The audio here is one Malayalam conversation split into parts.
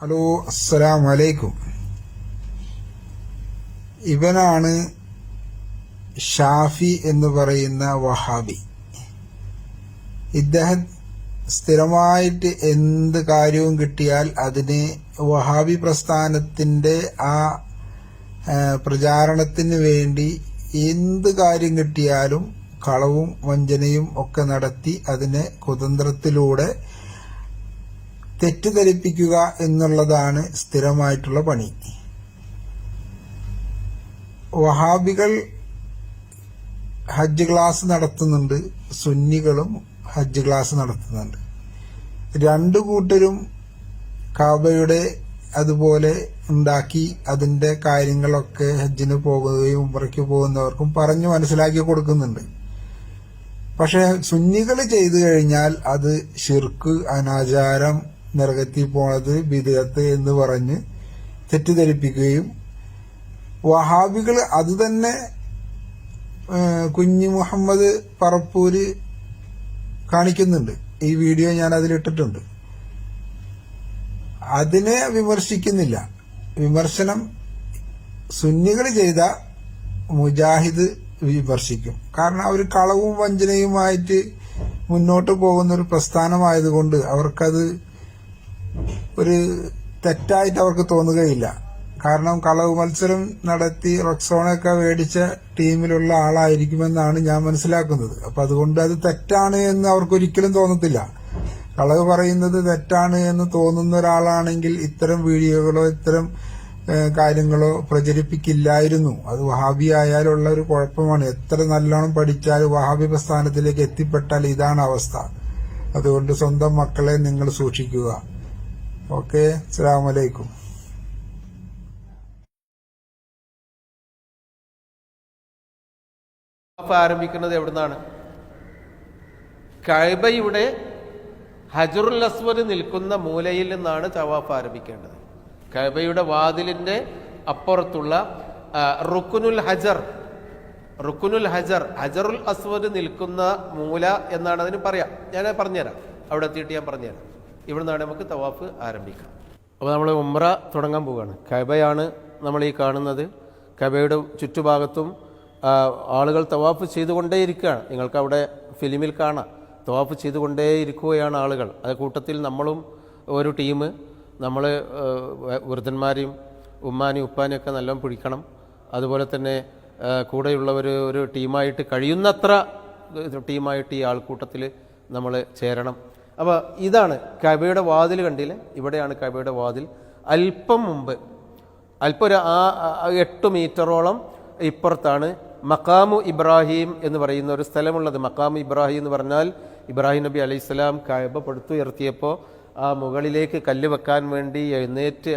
ഹലോ അസ്സലാം വലൈക്കും ഇവനാണ് ഷാഫി എന്ന് പറയുന്ന വഹാബി. ഇദ്ദേഹം സ്ഥിരമായിട്ട് എന്ത് കാര്യവും കിട്ടിയാൽ അതിന് വഹാബി പ്രസ്ഥാനത്തിന്റെ ആ ആ, പ്രചാരണത്തിന് വേണ്ടി എന്ത് കാര്യം കിട്ടിയാലും കളവും വഞ്ചനയും ഒക്കെ നടത്തി അതിനെ കുതന്ത്രത്തിലൂടെ തെറ്റിദ്ധരിപ്പിക്കുക എന്നുള്ളതാണ് സ്ഥിരമായിട്ടുള്ള പണി. വഹാബികൾ ഹജ്ജ് ക്ലാസ് നടത്തുന്നുണ്ട് സുന്നികളും ഹജ്ജ് ക്ലാസ് നടത്തുന്നുണ്ട്. രണ്ടു കൂട്ടരും കാബയുടെ അതുപോലെ ഉണ്ടാക്കി അതിന്റെ കാര്യങ്ങളൊക്കെ ഹജ്ജിന് പോകുകയും ഉമ്പറയ്ക്ക് പോകുന്നവർക്കും പറഞ്ഞു മനസ്സിലാക്കി കൊടുക്കുന്നുണ്ട്. പക്ഷെ സുന്നികൾ ചെയ്തു കഴിഞ്ഞാൽ അത് ഷിർക്ക് അനാചാരം നിറകത്തി പോണത് ബിദത്ത് എന്ന് പറഞ്ഞ് തെറ്റിദ്ധരിപ്പിക്കുകയും വഹാബികൾ അത് തന്നെ കുഞ്ഞി മുഹമ്മദ് പറപ്പൂര് കാണിക്കുന്നുണ്ട്. ഈ വീഡിയോ ഞാൻ അതിലിട്ടിട്ടുണ്ട്. അതിനെ വിമർശിക്കുന്നില്ല. വിമർശനം സുന്നികൾ ചെയ്ത മുജാഹിദ് വിമർശിക്കും. കാരണം അവർ കളവും വഞ്ചനയുമായിട്ട് മുന്നോട്ട് പോകുന്ന ഒരു പ്രസ്ഥാനമായതുകൊണ്ട് അവർക്കത് ഒരു തെറ്റായിട്ട് അവർക്ക് തോന്നുകയില്ല. കാരണം കളവ് മത്സരം നടത്തി റൊക്സോണൊക്കെ മേടിച്ച ടീമിലുള്ള ആളായിരിക്കുമെന്നാണ് ഞാൻ മനസ്സിലാക്കുന്നത്. അപ്പൊ അതുകൊണ്ട് അത് തെറ്റാണ് എന്ന് അവർക്ക് ഒരിക്കലും തോന്നത്തില്ല. കളവ് പറയുന്നത് തെറ്റാണ് എന്ന് തോന്നുന്ന ഒരാളാണെങ്കിൽ ഇത്തരം വീഡിയോകളോ ഇത്തരം കാര്യങ്ങളോ പ്രചരിപ്പിക്കില്ലായിരുന്നു. അത് വഹാബി ആയാലുള്ള ഒരു കുഴപ്പമാണ്. എത്ര നല്ലോണം പഠിച്ചാൽ വഹാബി പ്രസ്ഥാനത്തിലേക്ക് എത്തിപ്പെട്ടാൽ ഇതാണ് അവസ്ഥ. അതുകൊണ്ട് സ്വന്തം മക്കളെ നിങ്ങൾ സൂക്ഷിക്കുക. ഓക്കെ അസ്സാം വലൈക്കും തവാഫ് ആരംഭിക്കുന്നത് എവിടുന്നാണ്? കഴബയുടെ ഹജറുൽ അസ്വദ് നിൽക്കുന്ന മൂലയിൽ നിന്നാണ് തവാഫ് ആരംഭിക്കേണ്ടത്. കഴബയുടെ വാതിലിന്റെ അപ്പുറത്തുള്ള റുക്കുനുൽ ഹജർ റുക്കുനുൽ ഹജർ ഹജറുൽ അസ്വദ് നിൽക്കുന്ന മൂല എന്നാണ് അതിന് പറയാം. ഞാൻ പറഞ്ഞുതരാം. അവിടെ എത്തിയിട്ട് ഞാൻ പറഞ്ഞുതരാം. ഇവിടുന്നാണ് നമുക്ക് തവാഫ് ആരംഭിക്കാം. അപ്പോൾ നമ്മൾ ഉമ്ര തുടങ്ങാൻ പോവുകയാണ്. കബയാണ് നമ്മൾ ഈ കാണുന്നത്. കബയുടെ ചുറ്റുഭാഗത്തും ആളുകൾ തവാഫ് ചെയ്തുകൊണ്ടേയിരിക്കുകയാണ്. നിങ്ങൾക്ക് അവിടെ ഫിലിമിൽ കാണാം. തവാഫ് ചെയ്തുകൊണ്ടേയിരിക്കുകയാണ് ആളുകൾ. അത് കൂട്ടത്തിൽ നമ്മളും ഒരു ടീം നമ്മൾ വൃദ്ധന്മാരെയും ഉമ്മാനെയും ഉപ്പാനെയും ഒക്കെ നല്ലോണം പിടിക്കണം. അതുപോലെ തന്നെ കൂടെയുള്ളവർ ഒരു ടീമായിട്ട് കഴിയുന്നത്ര ടീമായിട്ട് ഈ ആൾക്കൂട്ടത്തിൽ നമ്മൾ ചേരണം. അപ്പോൾ ഇതാണ് കബയുടെ വാതിൽ കണ്ടില്ലേ? ഇവിടെയാണ് കബയുടെ വാതിൽ. അല്പം മുമ്പ് അല്പം ഒരു ആ എട്ട് മീറ്ററോളം ഇപ്പുറത്താണ് മക്കാമു ഇബ്രാഹിം എന്ന് പറയുന്ന ഒരു സ്ഥലമുള്ളത്. മക്കാമു ഇബ്രാഹിം എന്ന് പറഞ്ഞാൽ ഇബ്രാഹിം നബി അലൈഹി സ്വലാം കയബ പടുത്തുയർത്തിയപ്പോൾ ആ മുകളിലേക്ക് കല്ല് വെക്കാൻ വേണ്ടി എഴുന്നേറ്റ്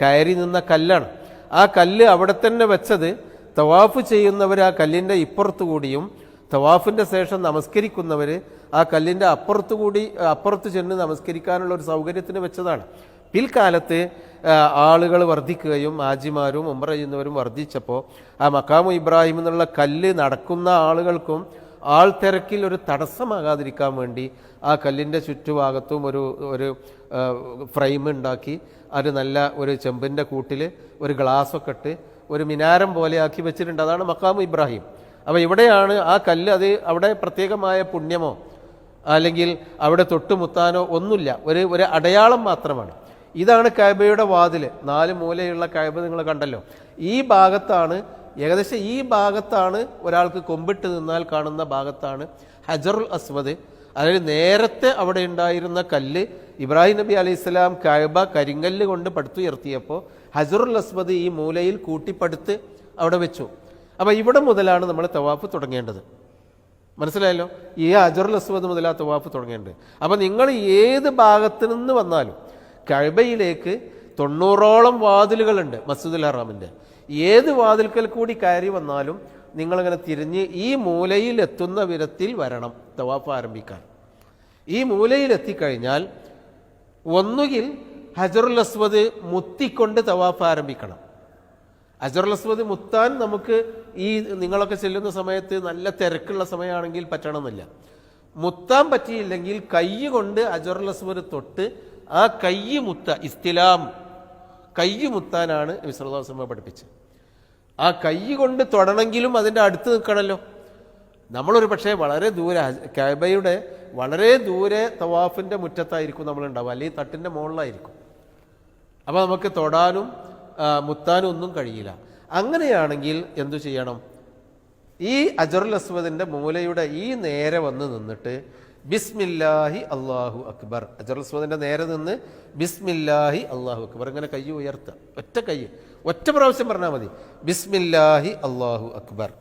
കയറി നിന്ന കല്ലാണ്. ആ കല്ല് അവിടെ തന്നെ വെച്ചത് തവാഫ് ചെയ്യുന്നവർ ആ കല്ലിന്റെ ഇപ്പുറത്തു കൂടിയും തവാഫിന്റെ ശേഷം നമസ്കരിക്കുന്നവർ ആ കല്ലിന്റെ അപ്പുറത്തു കൂടി അപ്പുറത്ത് ചെന്ന് നമസ്കരിക്കാനുള്ള ഒരു സൗകര്യത്തിന് വെച്ചതാണ്. പിൽക്കാലത്ത് ആളുകൾ വർദ്ധിക്കുകയും ആജിമാരും ഉമ്ര ചെയ്യുന്നവരും വർദ്ധിച്ചപ്പോൾ ആ മക്കാമു ഇബ്രാഹിം എന്നുള്ള കല്ല് നടക്കുന്ന ആളുകൾക്കും ആൾ തിരക്കിൽ ഒരു തടസ്സമാകാതിരിക്കാൻ വേണ്ടി ആ കല്ലിന്റെ ചുറ്റുഭാഗത്തും ഒരു ഒരു ഫ്രെയിം ഉണ്ടാക്കി അത് നല്ല ഒരു ചെമ്പിന്റെ കൂട്ടിൽ ഒരു ഗ്ലാസ്സൊക്കെ ഇട്ട് ഒരു മിനാരം പോലെ ആക്കി വെച്ചിട്ടുണ്ട്. അതാണ് മക്കാമു ഇബ്രാഹിം. അപ്പോൾ ഇവിടെയാണ് ആ കല്ല് അത് അവിടെ പ്രത്യേകമായ പുണ്യമോ അല്ലെങ്കിൽ അവിടെ തൊട്ടുമുത്താനോ ഒന്നുമില്ല. ഒരു ഒരു അടയാളം മാത്രമാണ്. ഇതാണ് കൈബയുടെ വാതിൽ നാല് മൂലയുള്ള കൈബ നിങ്ങൾ കണ്ടല്ലോ. ഈ ഭാഗത്താണ് ഏകദേശം ഈ ഭാഗത്താണ് ഒരാൾക്ക് കൊമ്പിട്ട് നിന്നാൽ കാണുന്ന ഭാഗത്താണ് ഹജറുൽ അസ്വദ്. അതായത് നേരത്തെ അവിടെ ഉണ്ടായിരുന്ന കല്ല് ഇബ്രാഹിം നബി അലൈഹി സ്വലാം കൈബ കരിങ്കല്ല് കൊണ്ട് പടുത്തുയർത്തിയപ്പോൾ ഹജറുൽ അസ്മദ് ഈ മൂലയിൽ കൂട്ടിപ്പടുത്ത് അവിടെ വെച്ചു. അപ്പോൾ ഇവിടെ മുതലാണ് നമ്മൾ തവാഫ് തുടങ്ങേണ്ടത്. മനസ്സിലായല്ലോ? ഈ അജറുൽ അസ്വദ് മുതൽ തവാഫ് തുടങ്ങേണ്ടത് അപ്പം നിങ്ങൾ ഏത് ഭാഗത്ത് നിന്ന് വന്നാലും കഴബയിലേക്ക് തൊണ്ണൂറോളം വാതിലുകളുണ്ട് മസ്ജിദുൽ ഹറാമിന്റെ. ഏത് വാതിൽക്കൽ കൂടി കയറി വന്നാലും നിങ്ങളിങ്ങനെ തിരിഞ്ഞ് ഈ മൂലയിൽ എത്തുന്ന വിധത്തിൽ വരണം തവാഫ് ആരംഭിക്കാൻ. ഈ മൂലയിൽ എത്തിക്കഴിഞ്ഞാൽ ഒന്നുകിൽ ഹജറുൽ അസ്വദ് മുത്തിക്കൊണ്ട് തവാഫ് ആരംഭിക്കണം. അസ്വദ് മുത്താൻ നമുക്ക് ഈ നിങ്ങളൊക്കെ ചെല്ലുന്ന സമയത്ത് നല്ല തിരക്കുള്ള സമയമാണെങ്കിൽ പറ്റണമെന്നില്ല. മുത്താൻ പറ്റിയില്ലെങ്കിൽ കൈ കൊണ്ട് അജറുൽ തൊട്ട് ആ കയ്യ് മുത്ത ഇസ്തിലാം കയ്യ് മുത്താനാണ് വിശ്രദാസമ്മ പഠിപ്പിച്ചത്. ആ കൈ കൊണ്ട് തൊടണമെങ്കിലും അതിന്റെ അടുത്ത് നിൽക്കണമല്ലോ നമ്മളൊരു പക്ഷേ വളരെ ദൂരെ കാബയുടെ വളരെ ദൂരെ തവാഫിന്റെ മുറ്റത്തായിരിക്കും നമ്മളുണ്ടാവുക. അല്ലെങ്കിൽ തട്ടിന്റെ മുകളിലായിരിക്കും. അപ്പോൾ നമുക്ക് തൊടാനും മുത്താനും ഒന്നും കഴിയില്ല. അങ്ങനെയാണെങ്കിൽ എന്തു ചെയ്യണം? ഈ അജറുൽ അസ്വദിന്റെ മൂലയുടെ ഈ നേരെ വന്ന് നിന്നിട്ട് ബിസ്മില്ലാഹി അള്ളാഹു അക്ബർ. അജറുൽ അസ്വദിന്റെ നേരെ നിന്ന് ബിസ്മില്ലാഹി അള്ളാഹു അക്ബർ. ഇങ്ങനെ കൈ ഉയർത്തുക. ഒറ്റ കൈ. ഒറ്റ പ്രാവശ്യം പറഞ്ഞാൽ മതി. ബിസ്മില്ലാഹി അള്ളാഹു അക്ബർ.